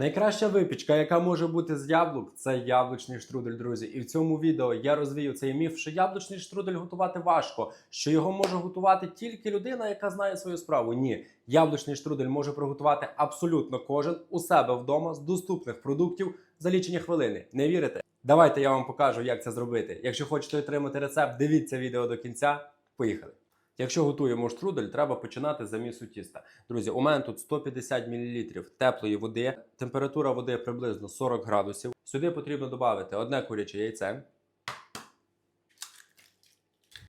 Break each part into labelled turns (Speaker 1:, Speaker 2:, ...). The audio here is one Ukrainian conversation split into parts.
Speaker 1: Найкраща випічка, яка може бути з яблук, це яблучний штрудель, друзі. І в цьому відео я розвію цей міф, що яблучний штрудель готувати важко, що його може готувати тільки людина, яка знає свою справу. Ні, яблучний штрудель може приготувати абсолютно кожен у себе вдома з доступних продуктів за лічені хвилини. Не вірите? Давайте я вам покажу, як це зробити. Якщо хочете отримати рецепт, дивіться відео до кінця. Поїхали! Якщо готуємо штрудель, треба починати замісу тіста. Друзі, у мене тут 150 мл теплої води, температура води приблизно 40 градусів. Сюди потрібно додати одне куряче яйце.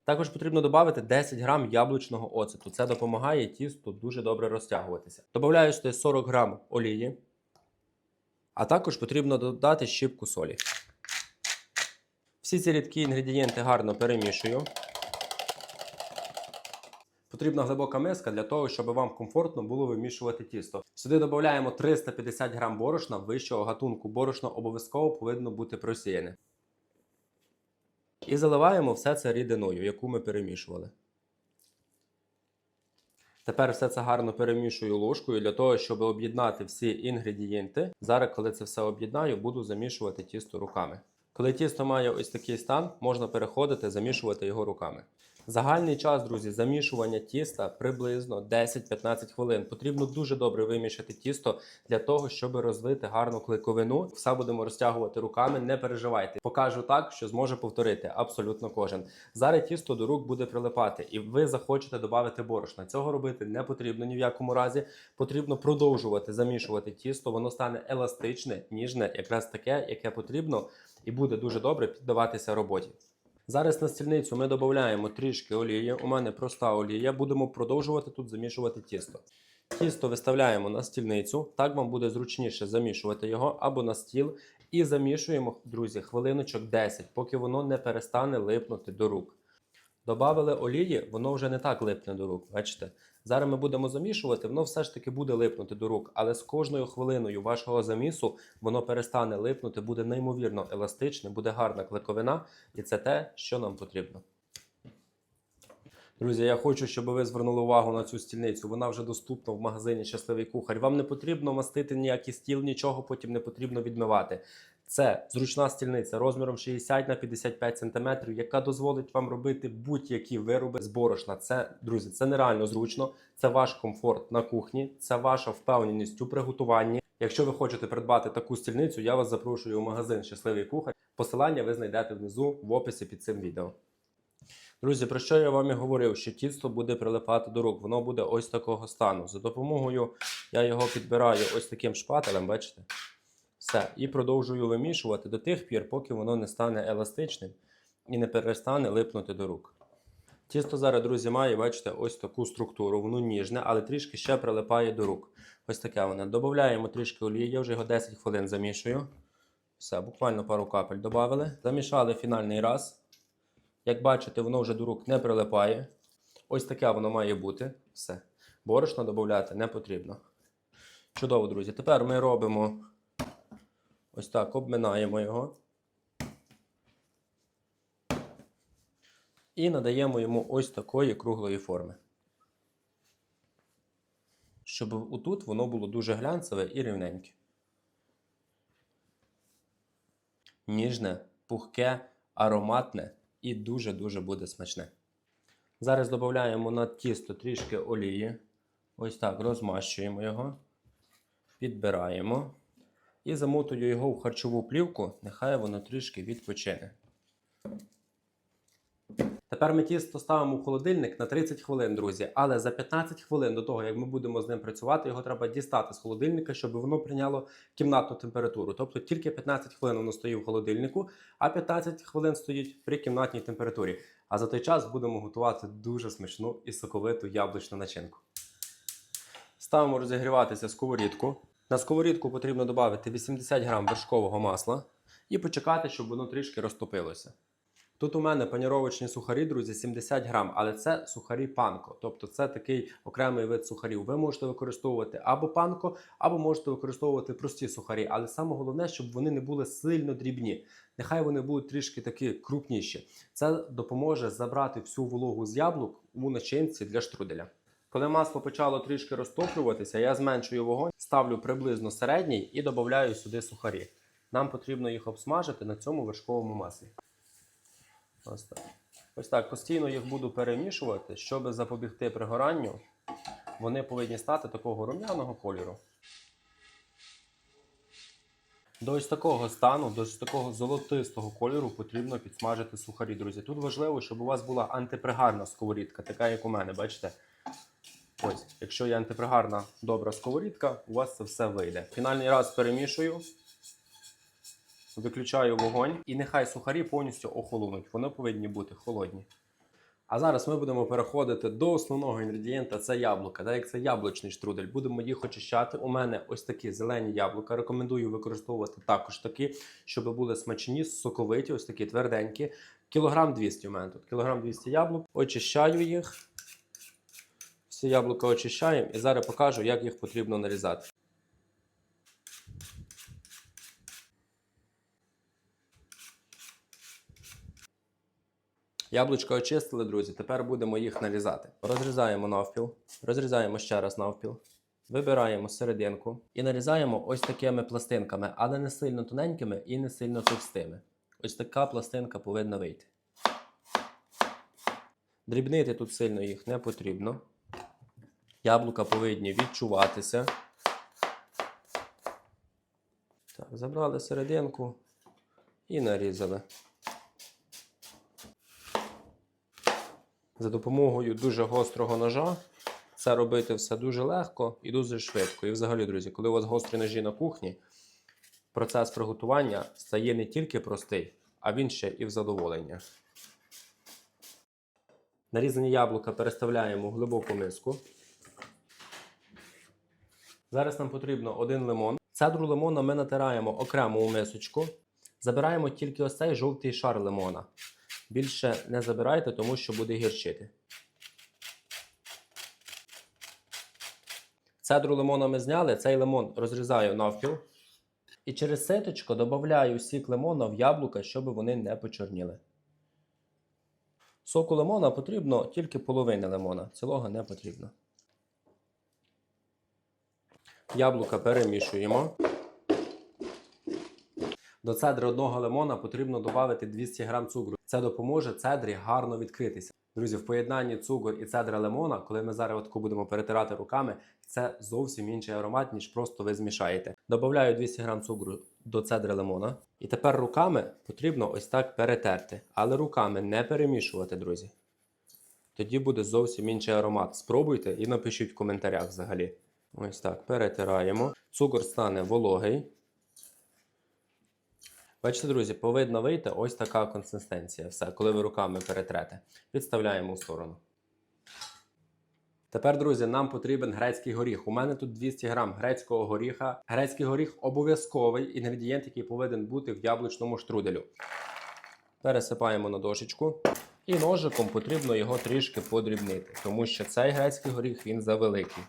Speaker 1: Також потрібно додати 10 грам яблучного оцету. Це допомагає тісту дуже добре розтягуватися. Добавляю сюди 40 грам олії, а також потрібно додати щіпку солі. Всі ці рідкі інгредієнти гарно перемішую. Потрібна глибока миска для того, щоб вам комфортно було вимішувати тісто. Сюди додаємо 350 грам борошна вищого гатунку. Борошно обов'язково повинно бути просіяне. І заливаємо все це рідиною, яку ми перемішували. Тепер все це гарно перемішую ложкою для того, щоб об'єднати всі інгредієнти. Зараз, коли це все об'єднаю, буду замішувати тісто руками. Коли тісто має ось такий стан, можна переходити, замішувати його руками. Загальний час, друзі, замішування тіста приблизно 10-15 хвилин. Потрібно дуже добре вимішати тісто для того, щоб розвити гарну клейковину. Все будемо розтягувати руками. Не переживайте. Покажу так, що зможе повторити абсолютно кожен. Зараз тісто до рук буде прилипати, і ви захочете додати борошна. Цього робити не потрібно ні в якому разі. Потрібно продовжувати замішувати тісто. Воно стане еластичне, ніжне, якраз таке, яке потрібно, і буде дуже добре піддаватися роботі. Зараз на стільницю ми додаємо трішки олії. У мене проста олія. Будемо продовжувати тут замішувати тісто. Тісто виставляємо на стільницю, так вам буде зручніше замішувати його або на стіл. І замішуємо, друзі, хвилиночок 10, поки воно не перестане липнути до рук. Добавили олії, воно вже не так липне до рук. Бачите? Зараз ми будемо замішувати, воно все ж таки буде липнути до рук, але з кожною хвилиною вашого замісу воно перестане липнути, буде неймовірно еластичне, буде гарна кликовина, і це те, що нам потрібно. Друзі, я хочу, щоб ви звернули увагу на цю стільницю. Вона вже доступна в магазині Щасливий кухар. Вам не потрібно мастити ніякий стіл, нічого потім не потрібно відмивати. Це зручна стільниця розміром 60 на 55 см, яка дозволить вам робити будь-які вироби з борошна. Це, друзі, це нереально зручно. Це ваш комфорт на кухні, це ваша впевненість у приготуванні. Якщо ви хочете придбати таку стільницю, я вас запрошую у магазин Щасливий кухар. Посилання ви знайдете внизу в описі під цим відео. Друзі, про що я вам і говорив, що тісто буде прилипати до рук, воно буде ось такого стану. За допомогою я його підбираю ось таким шпателем, бачите? Все. І продовжую вимішувати до тих пір, поки воно не стане еластичним і не перестане липнути до рук. Тісто зараз, друзі, має, бачите, ось таку структуру, воно ніжне, але трішки ще прилипає до рук. Ось таке воно. Додаємо трішки олії, я вже його 10 хвилин замішую. Все, буквально пару капель додали. Замішали фінальний раз. Як бачите, воно вже до рук не прилипає. Ось таке воно має бути. Все. Борошно додати не потрібно. Чудово, друзі. Тепер ми робимо ось так, обминаємо його. І надаємо йому ось такої круглої форми. Щоб отут воно було дуже глянцеве і рівненьке. Ніжне, пухке, ароматне і дуже-дуже буде смачне. Зараз додаємо на тісто трішки олії. Ось так розмащуємо його, підбираємо і замотую його в харчову плівку, нехай воно трішки відпочине. Тепер ми тісто ставимо в холодильник на 30 хвилин, друзі. Але за 15 хвилин до того, як ми будемо з ним працювати, його треба дістати з холодильника, щоб воно прийняло кімнатну температуру. Тобто тільки 15 хвилин воно стоїть в холодильнику, а 15 хвилин стоїть при кімнатній температурі. А за той час будемо готувати дуже смачну і соковиту яблучну начинку. Ставимо розігріватися сковорідку. На сковорідку потрібно додати 80 г вершкового масла і почекати, щоб воно трішки розтопилося. Тут у мене паніровочні сухарі, друзі, 70 грам, але це сухарі панко. Тобто це такий окремий вид сухарів. Ви можете використовувати або панко, або можете використовувати прості сухарі. Але саме головне, щоб вони не були сильно дрібні. Нехай вони будуть трішки такі крупніші. Це допоможе забрати всю вологу з яблук у начинці для штруделя. Коли масло почало трішки розтоплюватися, я зменшую вогонь, ставлю приблизно середній і додаю сюди сухарі. Нам потрібно їх обсмажити на цьому вершковому маслі. Ось так. Ось так. Постійно їх буду перемішувати, щоб запобігти пригоранню. Вони повинні стати такого рум'яного кольору. До ось такого стану, до ось такого золотистого кольору потрібно підсмажити сухарі, друзі. Тут важливо, щоб у вас була антипригарна сковорідка, така як у мене, бачите? Ось, якщо є антипригарна добра сковорідка, у вас це все вийде. Фінальний раз перемішую, виключаю вогонь і нехай сухарі повністю охолонуть. Вони повинні бути холодні. А зараз ми будемо переходити до основного інгредієнта це яблука. Так як це яблучний штрудель. Будемо їх очищати. У мене ось такі зелені яблука. Рекомендую використовувати також такі, щоб були смачні, соковиті, ось такі тверденькі. Кілограм 200 у мене тут. Кілограм 200 яблук. Очищаю їх. Всі яблука очищаємо і зараз покажу, як їх потрібно нарізати. Яблучка очистили, друзі. Тепер будемо їх нарізати. Розрізаємо навпіл, розрізаємо ще раз навпіл, вибираємо серединку і нарізаємо ось такими пластинками, але не сильно тоненькими і не сильно товстими. Ось така пластинка повинна вийти. Дрібнити тут сильно їх не потрібно. Яблука повинні відчуватися. Так, забрали серединку і нарізали. За допомогою дуже гострого ножа це робити все дуже легко і дуже швидко. І взагалі, друзі, коли у вас гострі ножі на кухні, процес приготування стає не тільки простий, а він ще і в задоволення. Нарізані яблука переставляємо в глибоку миску. Зараз нам потрібно один лимон. Цедру лимона ми натираємо окремо у мисочку. Забираємо тільки ось цей жовтий шар лимона. Більше не забирайте, тому що буде гірчити. Цедру лимона ми зняли, цей лимон розрізаю навпіл. І через ситочко додаю сік лимона в яблука, щоб вони не почорніли. Соку лимона потрібно тільки половини лимона, цілого не потрібно. Яблука перемішуємо. До цедри одного лимона потрібно додати 200 г цукру. Це допоможе цедрі гарно відкритися. Друзі, в поєднанні цукор і цедра лимона, коли ми зараз отаку будемо перетирати руками, це зовсім інший аромат, ніж просто ви змішаєте. Добавляю 200 г цукру до цедри лимона. І тепер руками потрібно ось так перетерти. Але руками не перемішувати, друзі. Тоді буде зовсім інший аромат. Спробуйте і напишіть в коментарях взагалі. Ось так, перетираємо. Цукор стане вологий. Бачите, друзі, повинна вийти ось така консистенція. Все, коли ви руками перетрете. Відставляємо в сторону. Тепер, друзі, нам потрібен грецький горіх. У мене тут 200 грам грецького горіха. Грецький горіх обов'язковий інгредієнт, який повинен бути в яблучному штруделю. Пересипаємо на дошечку. І ножиком потрібно його трішки подрібнити, тому що цей грецький горіх він завеликий.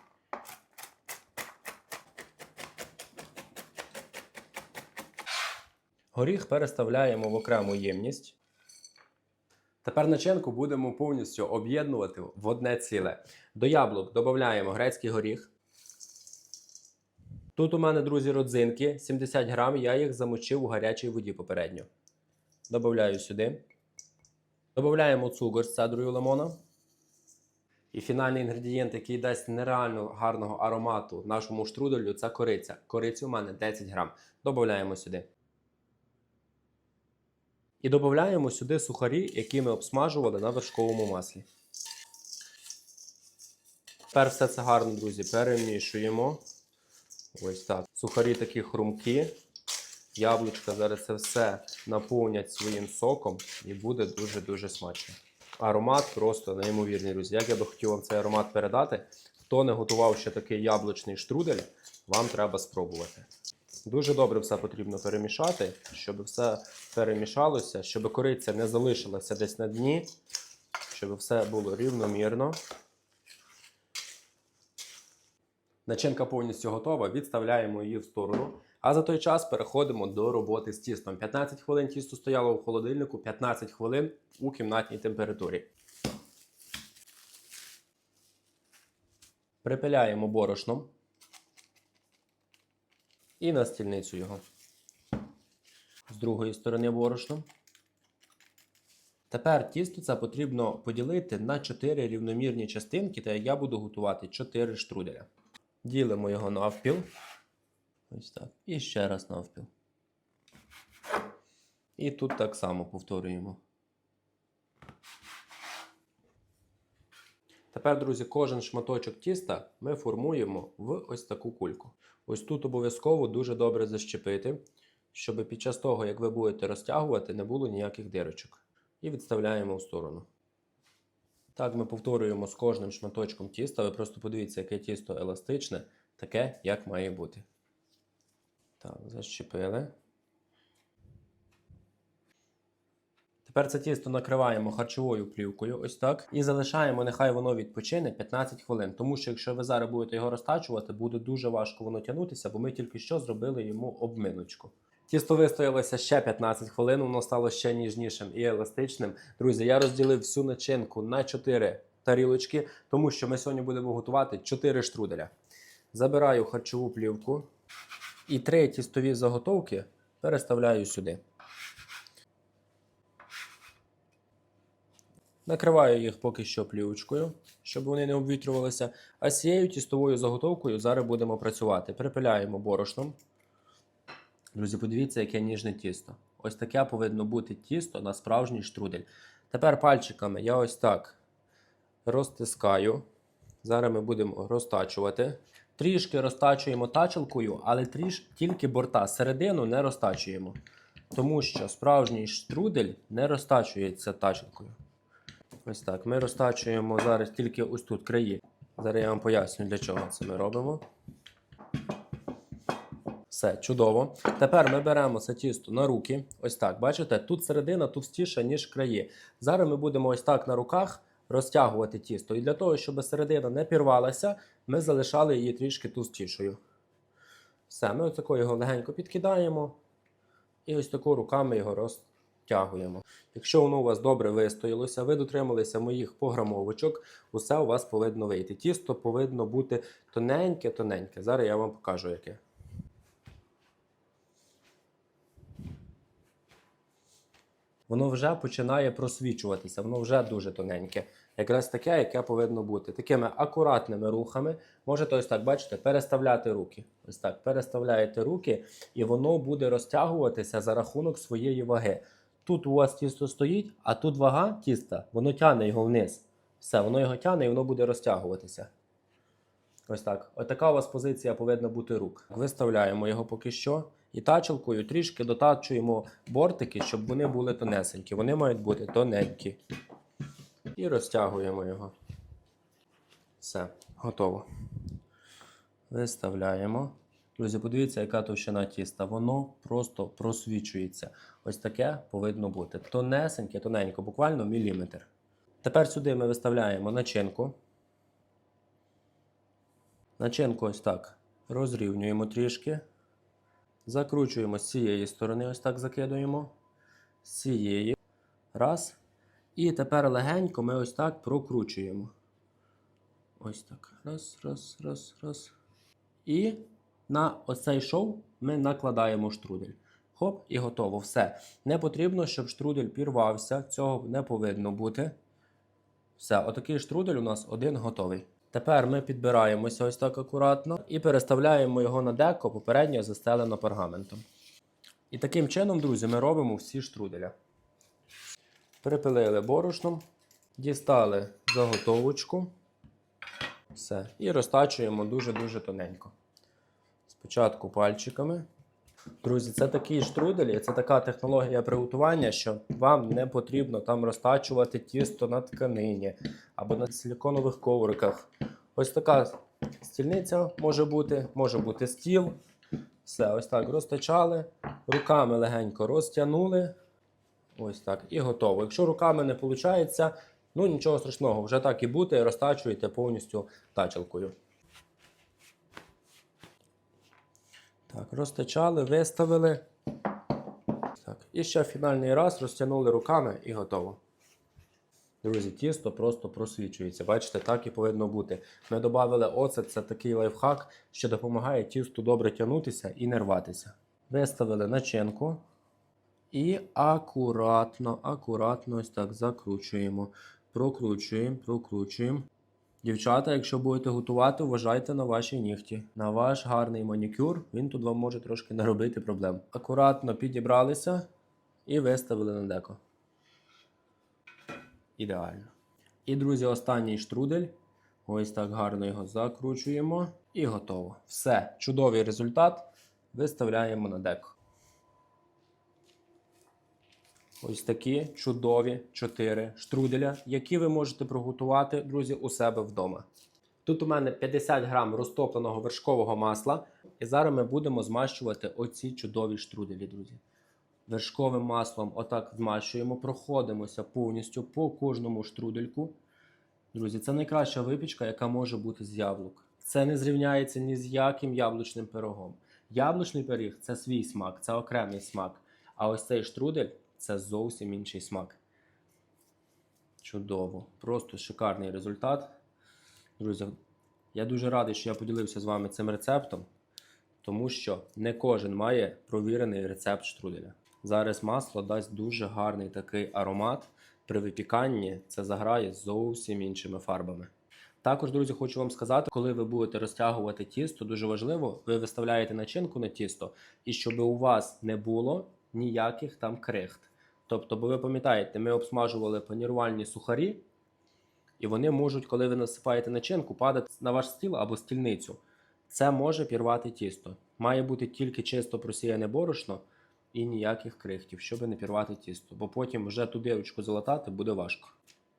Speaker 1: Горіх переставляємо в окрему ємність. Тепер начинку будемо повністю об'єднувати в одне ціле. До яблук додаємо грецький горіх. Тут у мене, друзі, родзинки 70 грам, я їх замочив у гарячій воді попередньо. Добавляю сюди. Додаємо цукор з цедрою лимона. І фінальний інгредієнт, який дасть нереально гарного аромату нашому штруделю, це кориця. Кориці у мене 10 грам. Додаємо сюди. І додаємо сюди сухарі, які ми обсмажували на вершковому маслі. Тепер все це гарно, друзі, перемішуємо. Ось так. Сухарі такі хрумкі. Яблучка зараз це все наповнять своїм соком і буде дуже-дуже смачно. Аромат просто неймовірний, друзі. Як я би хотів вам цей аромат передати, хто не готував ще такий яблучний штрудель, вам треба спробувати. Дуже добре все потрібно перемішати, щоб все перемішалося, щоб кориця не залишилася десь на дні, щоб все було рівномірно. Начинка повністю готова, відставляємо її в сторону. А за той час переходимо до роботи з тістом. 15 хвилин тісто стояло в холодильнику, 15 хвилин у кімнатній температурі. Припиляємо борошном і на стільницю його. З другої сторони борошном. Тепер тісто це потрібно поділити на 4 рівномірні частинки, та я буду готувати 4 штруделя. Ділимо його навпіл. Ось так. І ще раз навпіл. І тут так само повторюємо. Тепер, друзі, кожен шматочок тіста ми формуємо в ось таку кульку. Ось тут обов'язково дуже добре защепити, щоб під час того, як ви будете розтягувати, не було ніяких дирочок. І відставляємо в сторону. Так ми повторюємо з кожним шматочком тіста. Ви просто подивіться, яке тісто еластичне, таке, як має бути. Так, защепили. Тепер це тісто накриваємо харчовою плівкою, ось так. І залишаємо, нехай воно відпочине 15 хвилин. Тому що якщо ви зараз будете його розтачувати, буде дуже важко воно тягнутися, бо ми тільки що зробили йому обминочку. Тісто вистоялося ще 15 хвилин, воно стало ще ніжнішим і еластичним. Друзі, я розділив всю начинку на 4 тарілочки, тому що ми сьогодні будемо готувати 4 штруделя. Забираю харчову плівку і три тістові заготовки переставляю сюди. Накриваю їх поки що плівочкою, щоб вони не обвітрювалися. А з цією тістовою заготовкою зараз будемо працювати. Припиляємо борошном. Друзі, подивіться, яке ніжне тісто. Ось таке повинно бути тісто на справжній штрудель. Тепер пальчиками я ось так розтискаю. Зараз ми будемо розтачувати. Трішки розтачуємо тачелкою, але тріш тільки борта. Середину не розтачуємо. Тому що справжній штрудель не розтачується тачелкою. Ось так. Ми розтачуємо зараз тільки ось тут краї. Зараз я вам поясню, для чого це ми робимо. Все, чудово. Тепер ми беремо це тісто на руки. Ось так. Бачите, тут середина товстіша, ніж краї. Зараз ми будемо ось так на руках розтягувати тісто. І для того, щоб середина не пірвалася, ми залишали її трішки товстішою. Все, ми ось такою його легенько підкидаємо. І ось тако руками його розтягуємо. Якщо воно у вас добре вистоялося, ви дотрималися моїх пограмовочок, усе у вас повинно вийти. Тісто повинно бути тоненьке-тоненьке. Зараз я вам покажу яке. Воно вже починає просвічуватися, воно вже дуже тоненьке. Якраз таке, яке повинно бути. Такими акуратними рухами можете ось так, бачите, переставляти руки. Ось так, переставляєте руки, і воно буде розтягуватися за рахунок своєї ваги. Тут у вас тісто стоїть, а тут вага тіста, воно тягне його вниз. Все, воно його тягне і воно буде розтягуватися. Ось так. Отака у вас позиція повинна бути рук. Виставляємо його поки що. І тачелкою трішки дотачуємо бортики, щоб вони були тонесенькі. Вони мають бути тоненькі. І розтягуємо його. Все, готово. Виставляємо. Друзі, подивіться, яка товщина тіста. Воно просто просвічується. Ось таке повинно бути. Тонесеньке, тоненько, буквально міліметр. Тепер сюди ми виставляємо начинку. Начинку ось так розрівнюємо трішки. Закручуємо з цієї сторони, ось так закидуємо. З цієї. Раз. І тепер легенько ми ось так прокручуємо. Ось так. Раз, раз, раз, раз. І на ось цей шов ми накладаємо штрудель. Хоп, і готово. Все. Не потрібно, щоб штрудель пірвався. Цього не повинно бути. Все, отакий штрудель у нас один готовий. Тепер ми підбираємося ось так акуратно і переставляємо його на деко, попередньо застелено пергаментом. І таким чином, друзі, ми робимо всі штруделя. Припилили борошном, дістали заготовочку. Все. І розтачуємо дуже-дуже тоненько. Спочатку пальчиками. Друзі, це такий штрудель, це така технологія приготування, що вам не потрібно там розтачувати тісто на тканині або на силіконових ковриках. Ось така стільниця може бути, може бути стіл. Все, ось так розтачали, руками легенько розтягнули. Ось так, і готово. Якщо руками не виходить, ну нічого страшного, вже так і буде, розтачуєте повністю тачелкою. Так, розтачали, виставили. Так, і ще фінальний раз розтягнули руками і готово. Друзі, тісто просто просвічується. Бачите, так і повинно бути. Ми додали оцет, це такий лайфхак, що допомагає тісту добре тягнутися і не рватися. Виставили начинку і акуратно, акуратно ось так закручуємо. Прокручуємо, прокручуємо. Дівчата, якщо будете готувати, вважайте на ваші нігті. На ваш гарний манікюр, він тут вам може трошки наробити проблем. Акуратно підібралися і виставили на деко. Ідеально. І, друзі, останній штрудель. Ось так гарно його закручуємо. І готово. Все, чудовий результат. Виставляємо на деко. Ось такі чудові 4 штруделя, які ви можете приготувати, друзі, у себе вдома. Тут у мене 50 грам розтопленого вершкового масла. І зараз ми будемо змащувати оці чудові штруделі, друзі. Вершковим маслом отак змащуємо, проходимося повністю по кожному штрудельку. Друзі, це найкраща випічка, яка може бути з яблук. Це не зрівняється ні з яким яблучним пирогом. Яблучний пиріг це свій смак, це окремий смак. А ось цей штрудель це зовсім інший смак. Чудово. Просто шикарний результат. Друзі, я дуже радий, що я поділився з вами цим рецептом, тому що не кожен має провірений рецепт штруделя. Зараз масло дасть дуже гарний такий аромат. При випіканні це заграє зовсім іншими фарбами. Також, друзі, хочу вам сказати, коли ви будете розтягувати тісто, дуже важливо, ви виставляєте начинку на тісто, і щоб у вас не було ніяких там крихт. Тобто, бо ви пам'ятаєте, ми обсмажували панірувальні сухарі, і вони можуть, коли ви насипаєте начинку, падати на ваш стіл або стільницю. Це може пірвати тісто. Має бути тільки чисто просіяне борошно і ніяких крихтів, щоб не пірвати тісто, бо потім вже ту дирочку залатати буде важко.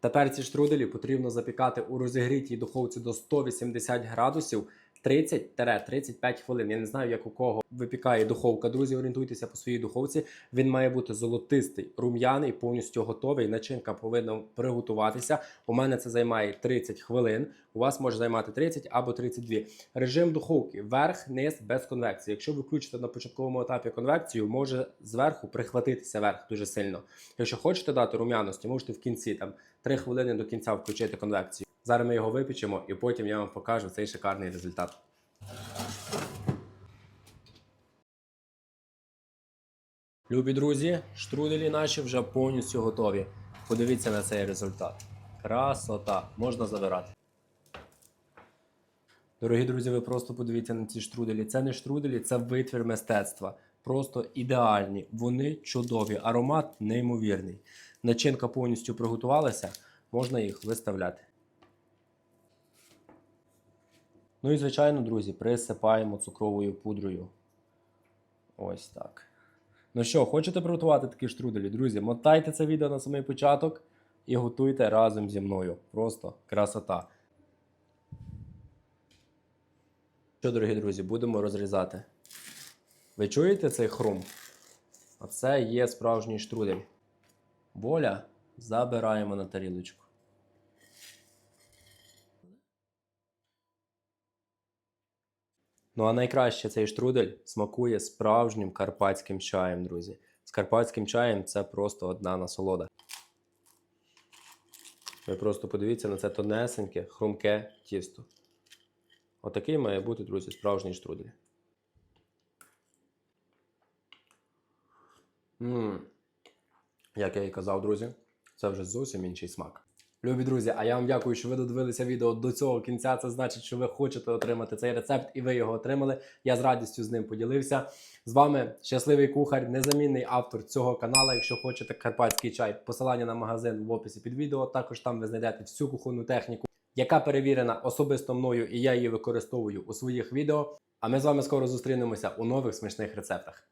Speaker 1: Тепер ці штруделі потрібно запікати у розігрітій духовці до 180 градусів 30-35 хвилин. Я не знаю, як у кого випікає духовка. Друзі, орієнтуйтеся по своїй духовці. Він має бути золотистий, рум'яний, повністю готовий. Начинка повинна приготуватися. У мене це займає 30 хвилин. У вас може займати 30 або 32. Режим духовки верх, низ без конвекції. Якщо ви включите на початковому етапі конвекцію, може зверху прихватитися верх дуже сильно. Якщо хочете дати рум'яності, можете в кінці там 3 хвилини до кінця включити конвекцію. Зараз ми його випічемо і потім я вам покажу цей шикарний результат. Любі друзі, штруделі наші вже повністю готові. Подивіться на цей результат. Красота! Можна забирати. Дорогі друзі, ви просто подивіться на ці штруделі. Це не штруделі, це витвір мистецтва. Просто ідеальні. Вони чудові. Аромат неймовірний. Начинка повністю приготувалася, можна їх виставляти. Ну і звичайно, друзі, присипаємо цукровою пудрою. Ось так. Ну що, хочете приготувати такі штруделі? Друзі, мотайте це відео на самий початок і готуйте разом зі мною. Просто красота. Що, дорогі друзі, будемо розрізати. Ви чуєте цей хрум? Оце є справжній штрудель. Воля забираємо на тарілочку. Ну а найкраще цей штрудель смакує справжнім карпатським чаєм, друзі. З карпатським чаєм це просто одна насолода. Ви просто подивіться на це тонесеньке, хрумке тісто. Отакий має бути, друзі, справжній штрудель. Ммм. Як я і казав, друзі, це вже зовсім інший смак. Любі друзі, а я вам дякую, що ви додивилися відео до цього кінця. Це значить, що ви хочете отримати цей рецепт, і ви його отримали. Я з радістю з ним поділився. З вами щасливий кухар, незамінний автор цього каналу. Якщо хочете карпатський чай, посилання на магазин в описі під відео. Також там ви знайдете всю кухонну техніку, яка перевірена особисто мною, і я її використовую у своїх відео. А ми з вами скоро зустрінемося у нових смачних рецептах.